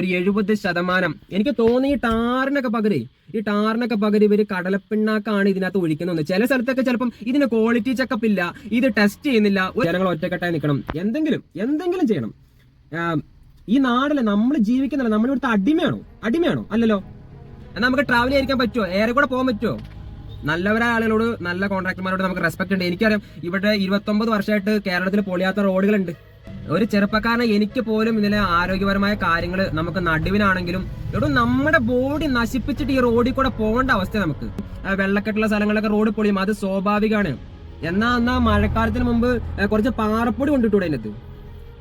ഒരു എഴുപത് ശതമാനം. എനിക്ക് തോന്നി ഈ ടാറിനൊക്കെ പകരം ഈ ടാറിനൊക്കെ പകരം ഇവർ കടലപ്പിണ്ണാക്കാണ് ഇതിനകത്ത് ഒഴിക്കുന്നത്. ചില സ്ഥലത്തൊക്കെ ചിലപ്പം ഇതിന് ക്വാളിറ്റി ചെക്കപ്പ് ഇല്ല ഇത് ടെസ്റ്റ് ചെയ്യുന്നില്ല ജനങ്ങൾ ഒറ്റക്കെട്ടായി നിൽക്കണം. എന്തെങ്കിലും എന്തെങ്കിലും ചെയ്യണം. ഈ നാടിലെ നമ്മൾ ജീവിക്കുന്നില്ല നമ്മൾ ഇവിടുത്തെ അടിമയാണോ? അടിമയാണോ? അല്ലല്ലോ. എന്നാൽ നമുക്ക് ട്രാവൽ ചെയ്യാൻ പറ്റുമോ ഏറെ കൂടെ പോകാൻ പറ്റുമോ നല്ലവരായ ആളുകളോട് നല്ല കോൺട്രാക്ടർമാരോട് നമുക്ക് റെസ്പെക്ട് ഉണ്ട്. എനിക്കറിയാം ഇവിടെ ഇരുപത്തൊമ്പത് വർഷമായിട്ട് കേരളത്തിൽ പൊളിയാത്ത റോഡുകളുണ്ട് ഒരു ചെറുപ്പക്കാരനെ എനിക്ക് പോലും ഇതിലെ ആരോഗ്യപരമായ കാര്യങ്ങൾ നമുക്ക് നടുവിനാണെങ്കിലും ഇവിടെ നമ്മുടെ ബോഡി നശിപ്പിച്ചിട്ട് ഈ റോഡിൽ കൂടെ പോകേണ്ട അവസ്ഥ നമുക്ക്. വെള്ളക്കെട്ടുള്ള സ്ഥലങ്ങളൊക്കെ റോഡ് പൊളിയും. അത് സ്വാഭാവികമാണ് എന്നാ എന്നാ മഴക്കാലത്തിന് മുമ്പ് കുറച്ച് പാറപ്പൊടി കൊണ്ടിട്ടൂടെ അതിനകത്ത്.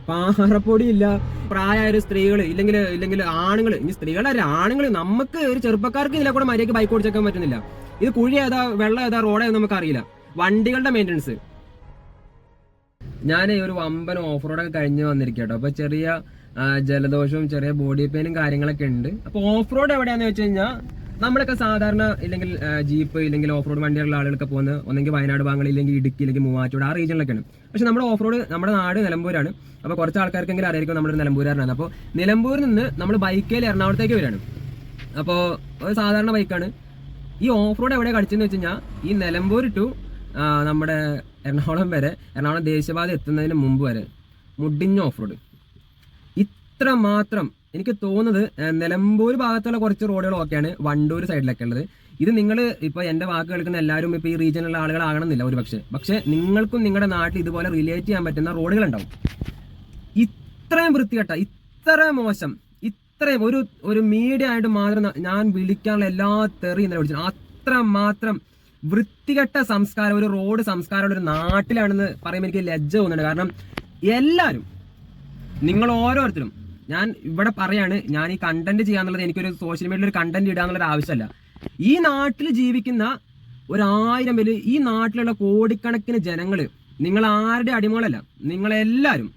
പാറപ്പൊടി ഇല്ല. പ്രായമായ സ്ത്രീകൾ ഇല്ലെങ്കിൽ ഇല്ലെങ്കിൽ ആണുങ്ങൾ ഇനി സ്ത്രീകളല്ല ആണുങ്ങൾ നമുക്ക് ഒരു ചെറുപ്പക്കാർക്ക് ഇതിലെ കൂടെ മര്യാദയ്ക്ക് ബൈക്ക് ഓടിച്ചേക്കാൻ പറ്റുന്നില്ല. ഇത് കുഴി ഏതാ വെള്ളം ഏതാ റോഡ് നമുക്ക് അറിയില്ല. വണ്ടികളുടെ മെയിന്റനൻസ് ഞാൻ ഈ ഒരു വമ്പൻ ഓഫ് റോഡൊക്കെ കഴിഞ്ഞ് വന്നിരിക്കട്ടോ. അപ്പൊ ചെറിയ ജലദോഷവും ചെറിയ ബോഡി പെയിനും കാര്യങ്ങളൊക്കെ ഉണ്ട്. അപ്പൊ ഓഫ് റോഡ് എവിടെയാന്ന് വെച്ച് കഴിഞ്ഞാൽ നമ്മളൊക്കെ സാധാരണ ഇല്ലെങ്കിൽ ജീപ്പ് ഇല്ലെങ്കിൽ ഓഫ് റോഡ് വണ്ടിയുള്ള ആളുകളൊക്കെ പോകുന്നത് ഒന്നെങ്കിൽ വയനാട് ഭാഗങ്ങളിൽ ഇല്ലെങ്കിൽ ഇടുക്കി ഇല്ലെങ്കിൽ മൂവാറ്റോട് ആ റീജിയനിലൊക്കെയാണ് പക്ഷെ നമ്മുടെ ഓഫ് റോഡ് നമ്മുടെ നാട് നിലമ്പൂരാണ്. അപ്പോൾ കുറച്ച് ആൾക്കാർക്കെങ്കിലും അറിയായിരിക്കും നമ്മുടെ നിലമ്പൂരാണ് അപ്പോൾ നിലമ്പൂരിൽ നിന്ന് നമ്മൾ ബൈക്കിൽ എറണാകുളത്തേക്ക് വരികയാണ്. അപ്പോൾ ഒരു സാധാരണ ബൈക്കാണ് ഈ ഓഫ് റോഡ് എവിടെ കളിച്ചെന്ന് വെച്ച് കഴിഞ്ഞാൽ ഈ നിലമ്പൂർ ടു നമ്മുടെ എറണാകുളം വരെ എറണാകുളം ദേശീയപാത എത്തുന്നതിന് മുമ്പ് വരെ മുടിഞ്ഞ ഓഫ് റോഡ് ഇത്ര മാത്രം എനിക്ക് തോന്നുന്നത് നിലമ്പൂർ ഭാഗത്തുള്ള കുറച്ച് റോഡുകൾ ഓക്കെയാണ് വണ്ടൂർ സൈഡിലൊക്കെ ഉള്ളത്. ഇത് നിങ്ങൾ ഇപ്പൊ എന്റെ വാക്ക് കേൾക്കുന്ന എല്ലാവരും ഇപ്പൊ ഈ റീജിയനിലുള്ള ആളുകളാകണമെന്നില്ല ഒരു പക്ഷേ പക്ഷെ നിങ്ങൾക്കും നിങ്ങളുടെ നാട്ടിൽ ഇതുപോലെ റിലേറ്റ് ചെയ്യാൻ പറ്റുന്ന റോഡുകൾ ഉണ്ടാവും. ഇത്രയും വൃത്തികെട്ട ഇത്ര മോശം ഇത്രയും ഒരു ഒരു മീഡിയ ആയിട്ട് മാത്രം ഞാൻ വിളിക്കാനുള്ള എല്ലാ തെറി ഇന്നലെ വിളിച്ചു അത്ര മാത്രം വൃത്തികെട്ട സംസ്കാരം ഒരു റോഡ് സംസ്കാരമുള്ള ഒരു നാട്ടിലാണെന്ന് പറയുമ്പോൾ എനിക്ക് ലജ്ജ തോന്നുന്നുണ്ട്. കാരണം എല്ലാവരും നിങ്ങൾ ഓരോരുത്തരും ഞാൻ ഇവിടെ പറയാണ് ഞാൻ ഈ കണ്ടന്റ് ചെയ്യാന്നുള്ളത് എനിക്കൊരു സോഷ്യൽ മീഡിയയിൽ ഒരു കണ്ടന്റ് ഇടാന്നുള്ളൊരു ആവശ്യമല്ല ഈ നാട്ടിൽ ജീവിക്കുന്ന ഒരായിരം പേര് ഈ നാട്ടിലുള്ള കോടിക്കണക്കിന് ജനങ്ങൾ നിങ്ങൾ ആരുടെ അടിമകളല്ല നിങ്ങളെല്ലാവരും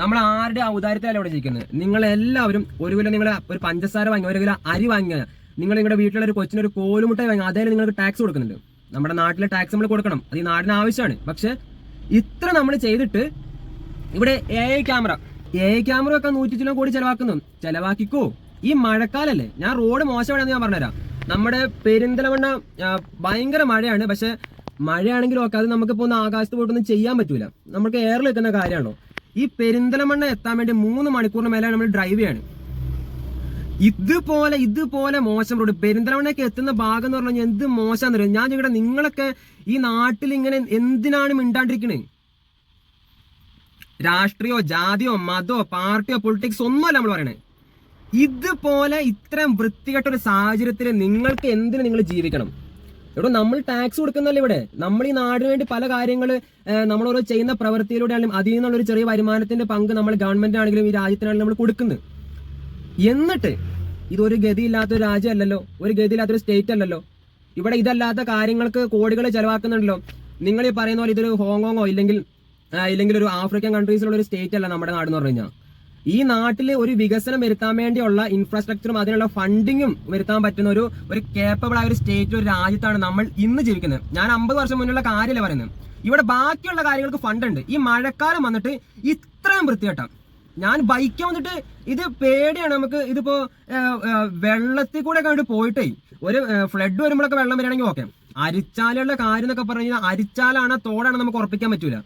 നമ്മൾ ആരുടെ ഔദാര്യത്തിലല്ല ഇവിടെ ജീവിക്കുന്നത്? നിങ്ങളെല്ലാവരും ഒരു കിലോ നിങ്ങൾ ഒരു പഞ്ചസാര വാങ്ങി ഒരു കിലോ അരി വാങ്ങിയ നിങ്ങൾ നിങ്ങളുടെ വീട്ടിലുള്ള ഒരു കൊച്ചിനൊരു കോലുമുട്ടായി വാങ്ങി അതേ നിങ്ങൾക്ക് ടാക്സ് കൊടുക്കുന്നുണ്ട്. നമ്മുടെ നാട്ടിലെ ടാക്സ് നമ്മൾ കൊടുക്കണം. അത് ഈ നാടിന് ആവശ്യമാണ്. പക്ഷെ ഇത്ര നമ്മൾ ചെയ്തിട്ട് ഇവിടെ A I camera A I camera ഒക്കെ നൂറ്റി ചില കോടി ചെലവാക്കുന്നു. ചെലവാക്കിക്കോ. ഈ മഴക്കാലല്ലേ. ഞാൻ റോഡ് മോശമാണെന്ന് ഞാൻ പറഞ്ഞുതരാം. നമ്മുടെ പെരിന്തലമണ്ണ ഭയങ്കര മഴയാണ്. പക്ഷെ മഴയാണെങ്കിലും ഒക്കെ അത് നമുക്കിപ്പോ ഒന്ന് ആകാശത്ത് പോയിട്ടൊന്നും ചെയ്യാൻ പറ്റൂല. നമുക്ക് എയറിൽ നിൽക്കുന്ന കാര്യമാണോ? ഈ പെരിന്തലമണ്ണ എത്താൻ വേണ്ടി മൂന്ന് മണിക്കൂറിന് മേലെ നമ്മൾ ഡ്രൈവ് ചെയ്യാണ് ഇതുപോലെ ഇതുപോലെ മോശം റോഡ് പെരിന്തലമണ്ണയ്ക്ക് എത്തുന്ന ഭാഗം എന്ന് പറഞ്ഞാൽ എന്ത് മോശം ഞാൻ ചോദിക്കട്ടെ നിങ്ങളൊക്കെ ഈ നാട്ടിൽ ഇങ്ങനെ എന്തിനാണ് മിണ്ടാണ്ടിരിക്കണേ? രാഷ്ട്രീയോ ജാതിയോ മതോ പാർട്ടിയോ പൊളിറ്റിക്സ് ഒന്നുമല്ല നമ്മൾ പറയണേ. ഇതുപോലെ ഇത്രയും വൃത്തികെട്ട ഒരു സാഹചര്യത്തിൽ നിങ്ങൾക്ക് എന്തിനു നിങ്ങൾ ജീവിക്കണം? ഇവിടെ നമ്മൾ ടാക്സ് കൊടുക്കുന്നല്ലേ ഇവിടെ. നമ്മൾ ഈ നാടിന് വേണ്ടി പല കാര്യങ്ങൾ നമ്മൾ ഓരോ ചെയ്യുന്ന പ്രവൃത്തിയിലൂടെ ആണെങ്കിലും അതിൽ നിന്നുള്ള ഒരു ചെറിയ വരുമാനത്തിന്റെ പങ്ക് നമ്മൾ ഗവൺമെന്റ് ആണെങ്കിലും ഈ രാജ്യത്തിനാണെങ്കിലും നമ്മൾ കൊടുക്കുന്നത്. എന്നിട്ട് ഇതൊരു ഗതിയില്ലാത്ത ഒരു രാജ്യമല്ലല്ലോ ഒരു ഗതിയില്ലാത്തൊരു സ്റ്റേറ്റ് അല്ലല്ലോ. ഇവിടെ ഇതല്ലാത്ത കാര്യങ്ങൾക്ക് കോടികൾ ചെലവാക്കുന്നുണ്ടല്ലോ. നിങ്ങൾ ഈ പറയുന്ന പോലെ ഇതൊരു ഹോങ്കോങ്ങോ ഇല്ലെങ്കിൽ ഇല്ലെങ്കിൽ ഒരു ആഫ്രിക്കൻ കൺട്രീസിലുള്ള ഒരു സ്റ്റേറ്റ് അല്ല നമ്മുടെ നാട് എന്ന് പറഞ്ഞു. കഴിഞ്ഞാൽ ഈ നാട്ടിൽ ഒരു വികസനം വരുത്താൻ വേണ്ടിയുള്ള ഇൻഫ്രാസ്ട്രക്ചറും അതിനുള്ള ഫണ്ടിങ്ങും വരുത്താൻ പറ്റുന്ന ഒരു ഒരു കേപ്പബിൾ ആയ ഒരു സ്റ്റേറ്റ് ഒരു രാജ്യത്താണ് നമ്മൾ ഇന്ന് ജീവിക്കുന്നത്. ഞാൻ അമ്പത് വർഷം മുന്നുള്ള കാര്യമല്ല പറയുന്നത്. ഇവിടെ ബാക്കിയുള്ള കാര്യങ്ങൾക്ക് ഫണ്ട് ഉണ്ട്. ഈ മഴക്കാലം വന്നിട്ട് ഇത്രയും വൃത്തികെട്ടാം ഞാൻ ബൈക്ക് വന്നിട്ട് ഇത് പേടിയാണ് നമുക്ക് ഇതിപ്പോ വെള്ളത്തിൽ കൂടെ കണ്ട് പോയിട്ടേ ഒരു ഫ്ലഡ് വരുമ്പോഴൊക്കെ വെള്ളം വരികയാണെങ്കിൽ ഓക്കെ അരിച്ചാലുള്ള കാര്യം എന്നൊക്കെ പറഞ്ഞു കഴിഞ്ഞാൽ അരിച്ചാലാണ് തോടാണ് നമുക്ക് ഉറപ്പിക്കാൻ പറ്റൂല.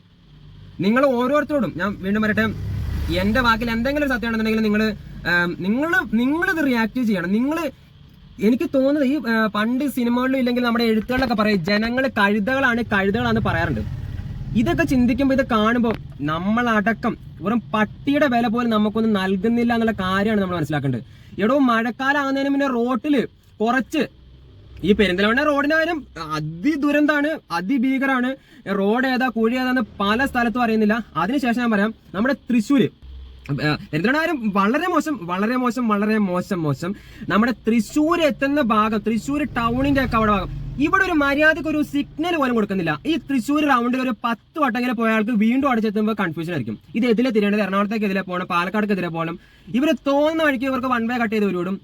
നിങ്ങൾ ഓരോരുത്തരോടും ഞാൻ വീണ്ടും പറയട്ടെ എന്റെ വാക്കിൽ എന്തെങ്കിലും ഒരു സത്യമാണെന്നുണ്ടെങ്കിൽ നിങ്ങൾ നിങ്ങൾ നിങ്ങൾ ഇത് റിയാക്ട് ചെയ്യണം. നിങ്ങൾ എനിക്ക് തോന്നുന്നത് ഈ പണ്ട് സിനിമകളിലും ഇല്ലെങ്കിൽ നമ്മുടെ എഴുത്തുകളിലൊക്കെ പറയും ജനങ്ങൾ കഴുതകളാണ് കഴുതകളാണെന്ന് പറയാറുണ്ട്. ഇതൊക്കെ ചിന്തിക്കുമ്പോൾ ഇത് കാണുമ്പോൾ നമ്മളടക്കം വെറും പട്ടിയുടെ വില പോലും നമുക്കൊന്നും നൽകുന്നില്ല എന്നുള്ള കാര്യമാണ് നമ്മൾ മനസ്സിലാക്കേണ്ടത്. എടോ മഴക്കാലം ആകുന്നതിന് പിന്നെ റോട്ടിൽ കുറച്ച് ഈ പെരിന്തൽമണ്ണ റോഡിന്റെ കാര്യം അതിദുരന്താണ് അതിഭീകരാണ്. റോഡ് ഏതാ കുഴി ഏതാന്ന് പല സ്ഥലത്തും അറിയുന്നില്ല. അതിനുശേഷം ഞാൻ പറയാം നമ്മുടെ തൃശ്ശൂര്. എന്തിനാരും വളരെ മോശം വളരെ മോശം വളരെ മോശം മോശം. നമ്മുടെ തൃശ്ശൂർ എത്തുന്ന ഭാഗം തൃശ്ശൂർ ടൗണിന്റെ ഒക്കെ അവിടെ ഭാഗം ഇവിടെ ഒരു മര്യാദയ്ക്ക് ഒരു സിഗ്നൽ പോലും കൊടുക്കുന്നില്ല. ഈ തൃശ്ശൂർ റൗണ്ടിൽ ഒരു പത്ത് വട്ടങ്ങനെ പോയ ആൾക്ക് വീണ്ടും അടച്ചെത്തുമ്പോൾ കൺഫ്യൂഷൻ ആയിരിക്കും. ഇത് എതിലെ തിരിയേണ്ടത് എറണാകുളത്തേക്ക് എതിരെ പോകണം പാലക്കാടേക്ക് എതിരെ പോകണം. ഇവർ തോന്നുന്ന വഴിക്ക് ഇവർക്ക് വൺ വേ കട്ട് ചെയ്ത് വിടും.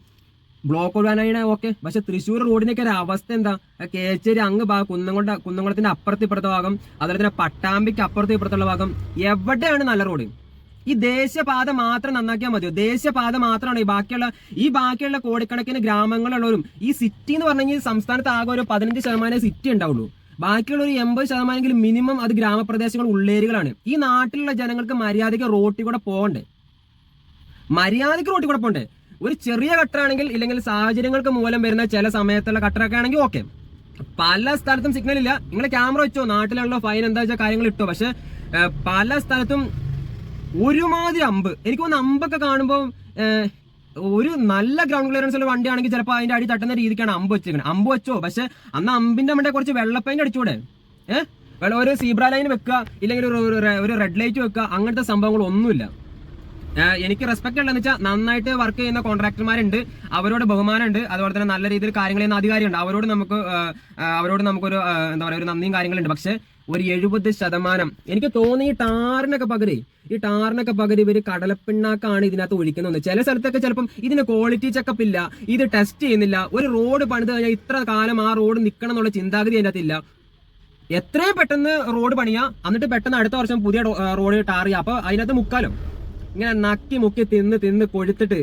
ബ്ലോക്ക് ഒഴിവാനാണ് ഓക്കെ പക്ഷെ തൃശ്ശൂർ റോഡിനൊക്കെ ഒരു അവസ്ഥ എന്താ? കേച്ചേരി അങ്ങ് ഭാഗം കുന്നംകൊണ്ട കുന്നംകുളത്തിന്റെ അപ്പുറത്ത് ഇപ്പുറത്തെ ഭാഗം അതുപോലെ തന്നെ പട്ടാമ്പിക്ക് അപ്പുറത്ത് ഇപ്പുറത്തുള്ള ഭാഗം എവിടെയാണ് നല്ല റോഡ് ഈ ദേശീയപാത മാത്രം നന്നാക്കിയാൽ മതിയോ? ദേശീയപാത മാത്രമാണ് ഈ ബാക്കിയുള്ള ഈ ബാക്കിയുള്ള കോടിക്കണക്കിന് ഗ്രാമങ്ങളുള്ളവരും ഈ സിറ്റി എന്ന് പറഞ്ഞു കഴിഞ്ഞാൽ സംസ്ഥാനത്ത് ആകെ ഒരു പതിനഞ്ച് ശതമാനം സിറ്റി ഉണ്ടാവുള്ളൂ. ബാക്കിയുള്ള ഒരു എൺപത് ശതമാനമെങ്കിലും മിനിമം അത് ഗ്രാമപ്രദേശങ്ങൾ ഉള്ളേരികളാണ്. ഈ നാട്ടിലുള്ള ജനങ്ങൾക്ക് മര്യാദയ്ക്ക് റോട്ടിൽ കൂടെ പോകണ്ടേ മര്യാദയ്ക്ക് റോട്ടിൽ കൂടെ പോകണ്ടേ ഒരു ചെറിയ കട്ടറാണെങ്കിൽ ഇല്ലെങ്കിൽ സാഹചര്യങ്ങൾക്ക് മൂലം വരുന്ന ചില സമയത്തുള്ള കട്ടറൊക്കെ ആണെങ്കിൽ ഓക്കെ പല സ്ഥലത്തും സിഗ്നൽ ഇല്ല. നിങ്ങൾ ക്യാമറ വെച്ചോ? നാട്ടിലുള്ള ഫൈൻ എന്താ വെച്ചാൽ കാര്യങ്ങൾ ഇട്ടോ? പക്ഷെ പല സ്ഥലത്തും ഒരുമാതിരി അമ്പ്. എനിക്ക് തോന്നുന്നു അമ്പൊക്കെ കാണുമ്പോൾ ഒരു നല്ല ഗ്രൗണ്ട് ക്ലിയറൻസ് ഉള്ള വണ്ടിയാണെങ്കിൽ ചിലപ്പോൾ അതിന്റെ അടി തട്ടുന്ന രീതിക്കാണ് അമ്പ് വെച്ചിരിക്കുന്നത് അമ്പ് വെച്ചോ? പക്ഷെ അന്ന് അമ്പിന്റെ മണ്ടേ കുറച്ച് വെള്ളപ്പൈന്റ് അടിച്ചൂടെ? ഏഹ് വെള്ളം ഒരു സീബ്ര ലൈൻ വെക്കുക ഇല്ലെങ്കിൽ ഒരു റെഡ് ലൈറ്റ് വെക്കുക അങ്ങനത്തെ സംഭവങ്ങളൊന്നുമില്ല. എനിക്ക് റെസ്പെക്ട് ഉള്ളതെന്ന് വെച്ചാൽ നന്നായിട്ട് വർക്ക് ചെയ്യുന്ന കോൺട്രാക്ടർമാരുണ്ട് അവരോട് ബഹുമാനമുണ്ട്. അതുപോലെ തന്നെ നല്ല രീതിയിൽ കാര്യങ്ങൾ ചെയ്യുന്ന അധികാരിയുണ്ട്. അവരോട് നമുക്ക് അവരോട് നമുക്കൊരു എന്താ പറയുക ഒരു നന്ദിയും കാര്യങ്ങളുണ്ട്. പക്ഷെ ഒരു എഴുപത് ശതമാനം. എനിക്ക് തോന്നി ഈ ടാറിനൊക്കെ പകരം ഈ ടാറിനൊക്കെ പകരം ഇവർ കടലപ്പിണ്ണാക്കാണ് ഇതിനകത്ത് ഒഴിക്കുന്നത്. ചില സ്ഥലത്തൊക്കെ ചിലപ്പം ഇതിന് ക്വാളിറ്റി ചെക്കപ്പ് ഇല്ല ഇത് ടെസ്റ്റ് ചെയ്യുന്നില്ല ഒരു റോഡ് പണിത് കഴിഞ്ഞാൽ ഇത്ര കാലം ആ റോഡ് നിൽക്കണം എന്നുള്ള ചിന്താഗതി അതിനകത്ത് ഇല്ല. എത്രയും പെട്ടെന്ന് റോഡ് പണിയാ എന്നിട്ട് പെട്ടെന്ന് അടുത്ത വർഷം പുതിയ റോഡ് ടാർ ചെയ്യാം. അപ്പൊ അതിനകത്ത് മുക്കാലും. ഇങ്ങനെ നക്കി മുക്കി തിന്ന് തിന്ന് കൊഴുത്തിട്ട്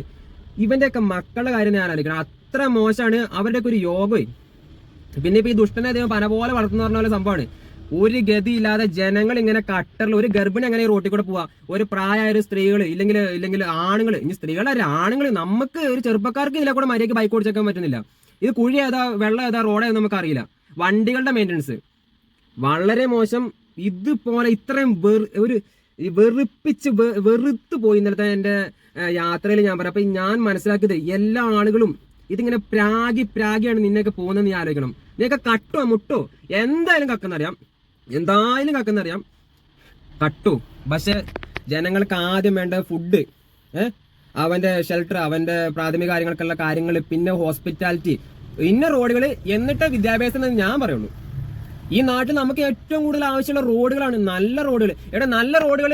ഇവന്റെയൊക്കെ മക്കളുടെ കാര്യം ഞാൻ ആലോചിക്കണം. അത്ര മോശമാണ് അവരുടെയൊക്കെ ഒരു യോഗം പിന്നെ ഇപ്പൊ ഈ ദുഷ്ടനെ ദൈവം പന പോലെ വളർത്തുന്ന പറഞ്ഞ പോലെ സംഭവമാണ്. ഒരു ഗതിയില്ലാതെ ജനങ്ങൾ ഇങ്ങനെ കട്ടറിൽ ഒരു ഗർഭിണി അങ്ങനെ റോട്ടിൽ കൂടെ പോവാ. ഒരു പ്രായമായ ഒരു സ്ത്രീകൾ ഇല്ലെങ്കിൽ ഇല്ലെങ്കിൽ ആണുങ്ങൾ ഇനി സ്ത്രീകളല്ല ആണുങ്ങൾ. നമുക്ക് ഒരു ചെറുപ്പക്കാർക്ക് ഇതിലെ കൂടെ മര്യാദയ്ക്ക് ബൈക്ക് ഓടിച്ചേക്കാൻ പറ്റുന്നില്ല. ഇത് കുഴി ഏതാ വെള്ളം ഏതാ റോഡ് ഏതാ നമുക്ക് അറിയില്ല. വണ്ടികളുടെ മെയിന്റനൻസ് വളരെ മോശം. ഇതുപോലെ ഇത്രയും വെറു ഒരു വെറുപ്പിച്ച് വെറുത്ത് പോയി ഇന്നലത്തെ എന്റെ യാത്രയിൽ ഞാൻ പറയാം അപ്പൊ ഞാൻ മനസ്സിലാക്കിയത് എല്ലാ ആളുകളും ഇതിങ്ങനെ പ്രാഗി പ്രാഗിയാണ് നിന്നെയൊക്കെ പോകുന്നത് നീ ആലോചിക്കണം. നിനക്ക് കട്ടോ മുട്ടോ? എന്തായാലും കക്കുന്നറിയാം. എന്തായാലും കാക്കുന്നറിയാം കട്ടു. പക്ഷെ ജനങ്ങൾക്ക് ആദ്യം വേണ്ട ഫുഡ് അവന്റെ ഷെൽട്ടർ അവന്റെ പ്രാഥമിക കാര്യങ്ങൾക്കുള്ള കാര്യങ്ങൾ പിന്നെ ഹോസ്പിറ്റാലിറ്റി ഇന്ന റോഡുകൾ എന്നിട്ട് വിദ്യാഭ്യാസം എന്ന് ഞാൻ പറയുള്ളൂ. ഈ നാട്ടിൽ നമുക്ക് ഏറ്റവും കൂടുതൽ ആവശ്യമുള്ള റോഡുകളാണ് നല്ല റോഡുകൾ ഇവിടെ നല്ല റോഡുകൾ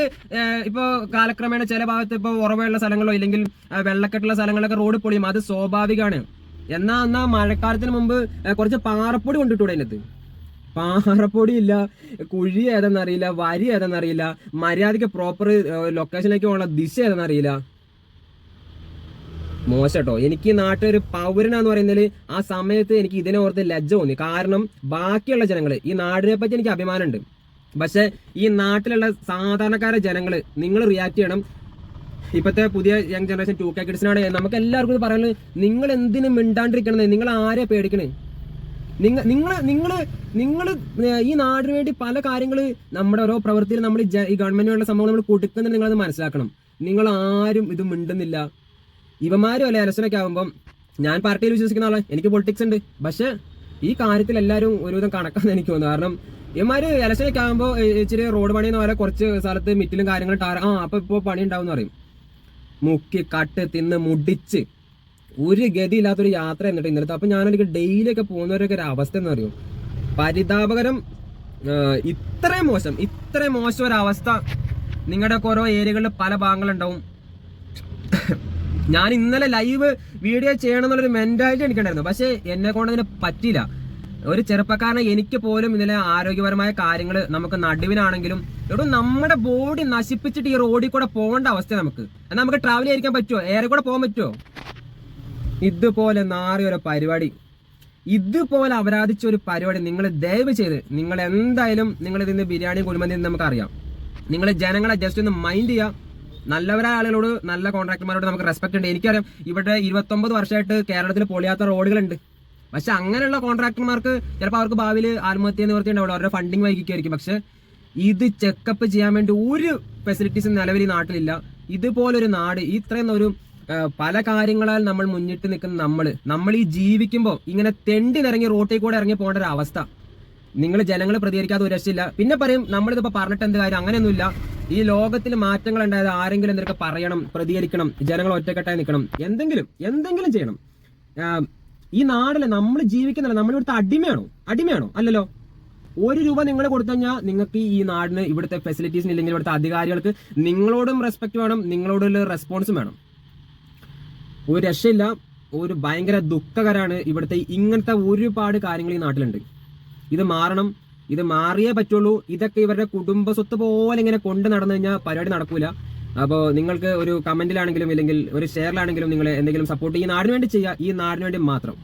ഇപ്പോൾ കാലക്രമേണ ചില ഭാഗത്ത് ഇപ്പോൾ ഉറവയുള്ള സ്ഥലങ്ങളോ ഇല്ലെങ്കിൽ വെള്ളക്കെട്ടുള്ള സ്ഥലങ്ങളൊക്കെ റോഡ് പൊളിയും. അത് സ്വാഭാവികമാണ്. എന്നാ എന്നാ മഴക്കാലത്തിന് മുമ്പ് കുറച്ച് പാറപ്പൊടി കൊണ്ടിട്ടൂടെ അതിനകത്ത്. പാറപ്പൊടി ഇല്ല കുഴി ഏതെന്നറിയില്ല വരി ഏതെന്നറിയില്ല മര്യാദയ്ക്ക് പ്രോപ്പർ ലൊക്കേഷനിലേക്ക് പോകാനുള്ള ദിശ ഏതെന്നറിയില്ല. മോശട്ടോ. എനിക്ക് ഈ നാട്ടിലൊരു പൗരനാന്ന് പറയുന്നതിൽ ആ സമയത്ത് എനിക്ക് ഇതിനെ ഓർത്ത് ലജ്ജ തോന്നി. കാരണം ബാക്കിയുള്ള ജനങ്ങൾ ഈ നാടിനെ പറ്റി എനിക്ക് അഭിമാനമുണ്ട്. പക്ഷെ ഈ നാട്ടിലുള്ള സാധാരണക്കാരെ ജനങ്ങൾ നിങ്ങൾ റിയാക്ട് ചെയ്യണം. ഇപ്പോഴത്തെ പുതിയ യങ് ജനറേഷൻ ടു കെ കിഡ്സിനാണ് നമുക്ക് എല്ലാവർക്കും പറയുന്നത് നിങ്ങൾ എന്തിനും മിണ്ടാണ്ടിരിക്കണത്? നിങ്ങൾ ആരെ പേടിക്കണേ? നിങ്ങൾ നിങ്ങൾ നിങ്ങൾ നിങ്ങൾ ഈ നാടിന് വേണ്ടി പല കാര്യങ്ങൾ നമ്മുടെ ഓരോ പ്രവൃത്തിയിൽ നമ്മൾ ഈ ഗവൺമെന്റിനുള്ള സംഭവം നമ്മൾ കൊടുക്കുന്നുണ്ട് നിങ്ങളത് മനസ്സിലാക്കണം. നിങ്ങൾ ആരും ഇത് മിണ്ടുന്നില്ല. ഇവന്മാരും അല്ലെ അലസനൊക്കെ ആകുമ്പം ഞാൻ പാർട്ടിയിൽ വിശ്വസിക്കുന്ന ആളെ. എനിക്ക് പൊളിറ്റിക്സ് ഉണ്ട്. പക്ഷെ ഈ കാര്യത്തിൽ എല്ലാവരും ഒരുവിധം കണക്കാന്ന് എനിക്ക് തോന്നുന്നു. കാരണം ഇവന്മാര് ഇലക്ഷനൊക്കെ ആകുമ്പോൾ ഇച്ചിരി റോഡ് പണി എന്ന് കുറച്ച് സ്ഥലത്ത് മിറ്റിലും കാര്യങ്ങളും ടാർ ആ അപ്പൊ ഇപ്പോൾ പണി ഉണ്ടാവും എന്ന് പറയും. മുക്കി കട്ട് തിന്ന് മുടിച്ച്. ഒരു ഗതിയില്ലാത്തൊരു യാത്ര എന്നിട്ട് ഇന്നലത്തെ. അപ്പൊ ഞാനൊരു ഡെയിലി ഒക്കെ പോകുന്നവരൊക്കെ ഒരു അവസ്ഥ എന്ന് പറയും. പരിതാപകരം ഇത്രയും മോശം ഇത്രയും മോശം ഒരു അവസ്ഥ നിങ്ങളുടെ ഓരോ ഏരിയകളിൽ പല ഭാഗങ്ങളുണ്ടാവും ഞാൻ ഇന്നലെ ലൈവ് വീഡിയോ ചെയ്യണം എന്നുള്ളൊരു മെന്റാലിറ്റി എനിക്കുണ്ടായിരുന്നു. പക്ഷേ എന്നെ കൊണ്ട് അതിന് പറ്റില്ല ഒരു ചെറുപ്പക്കാരനെ എനിക്ക് പോലും ഇന്നലെ ആരോഗ്യപരമായ കാര്യങ്ങൾ നമുക്ക് നടുവിനാണെങ്കിലും ഇവിടെ നമ്മുടെ ബോഡി നശിപ്പിച്ചിട്ട് ഈ റോഡിൽ കൂടെ പോകേണ്ട അവസ്ഥ നമുക്ക്. എന്നാൽ നമുക്ക് ട്രാവൽ ചെയ്യാൻ പറ്റുമോ ഏറെ കൂടെ പോകാൻ പറ്റുമോ ഇതുപോലെ നാറിയ ഒരു പരിപാടി. ഇതുപോലെ അപരാധിച്ച ഒരു പരിപാടി നിങ്ങൾ ദയവ് ചെയ്ത് നിങ്ങൾ എന്തായാലും നിങ്ങൾ ഇതിന് ബിരിയാണി കുഴിമന്തി നമുക്ക് അറിയാം നിങ്ങൾ ജനങ്ങളെ ജസ്റ്റ് ഒന്ന് മൈൻഡ് ചെയ്യുക നല്ലവരായ ആളുകളോട് നല്ല കോൺട്രാക്ടർമാരോട് നമുക്ക് റെസ്പെക്ട് ഉണ്ട്. എനിക്കറിയാം ഇവിടെ ഇരുപത്തൊമ്പത് വർഷമായിട്ട് കേരളത്തിൽ പൊളിയാത്ത റോഡുകളുണ്ട്. പക്ഷെ അങ്ങനെയുള്ള കോൺട്രാക്ടർമാർക്ക് ചിലപ്പോൾ അവർക്ക് ഭാവിയിൽ ആത്മഹത്യ നിവർത്തി ഉണ്ടാവുള്ളൂ അവരുടെ ഫണ്ടിങ് വൈകിക്കുമായിരിക്കും പക്ഷെ ഇത് ചെക്കപ്പ് ചെയ്യാൻ വേണ്ടി ഒരു ഫെസിലിറ്റീസും നിലവിൽ നാട്ടിലില്ല. ഇതുപോലൊരു നാട് ഇത്രയും ഒരു പല കാര്യങ്ങളാൽ നമ്മൾ മുന്നിട്ട് നിൽക്കുന്ന നമ്മൾ നമ്മൾ ഈ ജീവിക്കുമ്പോൾ ഇങ്ങനെ തെണ്ടി നിറങ്ങി റോട്ടിൽ കൂടെ ഇറങ്ങി പോകേണ്ട ഒരു അവസ്ഥ. നിങ്ങൾ ജനങ്ങൾ പ്രതികരിക്കാതെ ഒരു രക്ഷയില്ല. പിന്നെ പറയും നമ്മളിതിപ്പോൾ പറഞ്ഞിട്ട് എന്ത് കാര്യം? അങ്ങനെയൊന്നുമില്ല. ഈ ലോകത്തിൽ മാറ്റങ്ങൾ ഉണ്ടായത് ആരെങ്കിലും എന്തൊക്കെ പറയണം പ്രതികരിക്കണം ജനങ്ങൾ ഒറ്റക്കെട്ടായി നിൽക്കണം. എന്തെങ്കിലും എന്തെങ്കിലും ചെയ്യണം. ഈ നാടിൽ നമ്മൾ ജീവിക്കുന്നില്ല നമ്മൾ ഇവിടുത്തെ അടിമയാണോ? അടിമയാണോ? അല്ലല്ലോ. ഒരു രൂപ നിങ്ങൾ കൊടുത്തു കഴിഞ്ഞാൽ നിങ്ങൾക്ക് ഈ നാടിന് ഇവിടുത്തെ ഫെസിലിറ്റീസിന് ഇല്ലെങ്കിൽ ഇവിടുത്തെ അധികാരികൾക്ക് നിങ്ങളോടും റെസ്പെക്ട് വേണം നിങ്ങളോടുള്ള റെസ്പോൺസും വേണം. ഒരു രക്ഷയില്ല ഒരു ഭയങ്കര ദുഃഖകരമാണ് ഇവിടുത്തെ ഇങ്ങനത്തെ ഒരുപാട് കാര്യങ്ങൾ ഈ നാട്ടിലുണ്ട്. ഇത് മാറണം ഇത് മാറിയേ പറ്റുള്ളൂ. ഇതൊക്കെ ഇവരുടെ കുടുംബ സ്വത്ത് പോലെ ഇങ്ങനെ കൊണ്ട് നടന്നു കഴിഞ്ഞാൽ പരിപാടി നടക്കൂല. അപ്പോൾ നിങ്ങൾക്ക് ഒരു കമന്റിലാണെങ്കിലും ഇല്ലെങ്കിൽ ഒരു ഷെയറിലാണെങ്കിലും നിങ്ങൾ എന്തെങ്കിലും സപ്പോർട്ട് ഈ നാടിന് വേണ്ടി ചെയ്യുക ഈ നാടിന് വേണ്ടി മാത്രം.